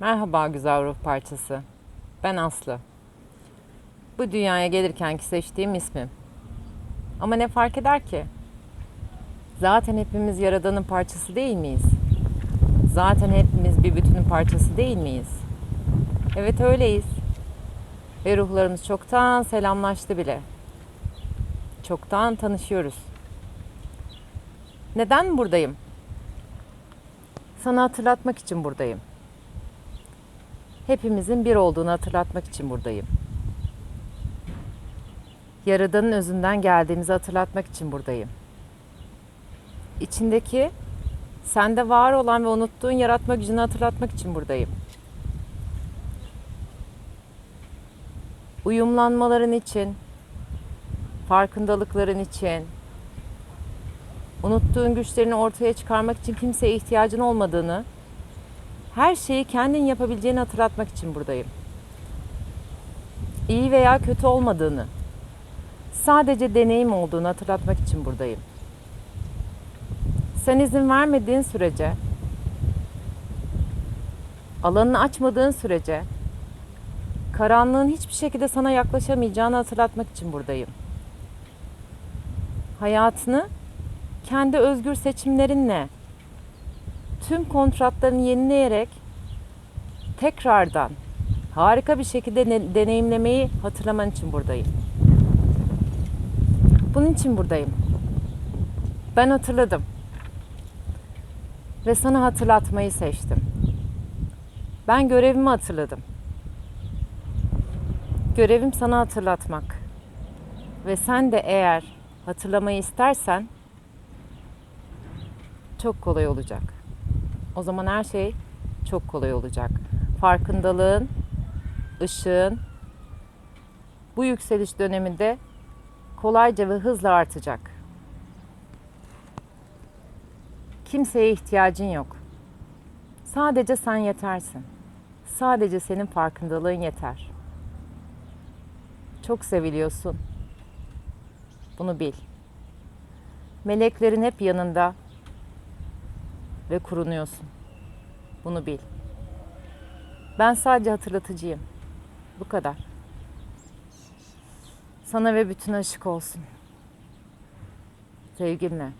Merhaba güzel ruh parçası. Ben Aslı. Bu dünyaya gelirkenki seçtiğim ismim. Ama ne fark eder ki? Zaten hepimiz Yaradan'ın parçası değil miyiz? Zaten hepimiz bir bütünün parçası değil miyiz? Evet öyleyiz. Ve ruhlarımız çoktan selamlaştı bile. Çoktan tanışıyoruz. Neden buradayım? Sana hatırlatmak için buradayım. Hepimizin bir olduğunu hatırlatmak için buradayım. Yaradanın özünden geldiğimizi hatırlatmak için buradayım. İçindeki sende var olan ve unuttuğun yaratma gücünü hatırlatmak için buradayım. Uyumlanmaların için, farkındalıkların için, unuttuğun güçlerini ortaya çıkarmak için kimseye ihtiyacın olmadığını, her şeyi kendin yapabileceğini hatırlatmak için buradayım. İyi veya kötü olmadığını, sadece deneyim olduğunu hatırlatmak için buradayım. Sen izin vermediğin sürece, alanını açmadığın sürece, karanlığın hiçbir şekilde sana yaklaşamayacağını hatırlatmak için buradayım. Hayatını kendi özgür seçimlerinle tüm kontratlarını yenileyerek tekrardan harika bir şekilde ne- deneyimlemeyi hatırlaman için buradayım. Bunun için buradayım. Ben hatırladım. Ve sana hatırlatmayı seçtim. Ben görevimi hatırladım. Görevim sana hatırlatmak. Ve sen de eğer hatırlamayı istersen çok kolay olacak. O zaman her şey çok kolay olacak. Farkındalığın, ışığın bu yükseliş döneminde kolayca ve hızla artacak. Kimseye ihtiyacın yok. Sadece sen yetersin. Sadece senin farkındalığın yeter. Çok seviliyorsun. Bunu bil. Meleklerin hep yanında ve kurunuyorsun. Bunu bil. Ben sadece hatırlatıcıyım. Bu kadar. Sana ve bütün aşık olsun. Sevgimle.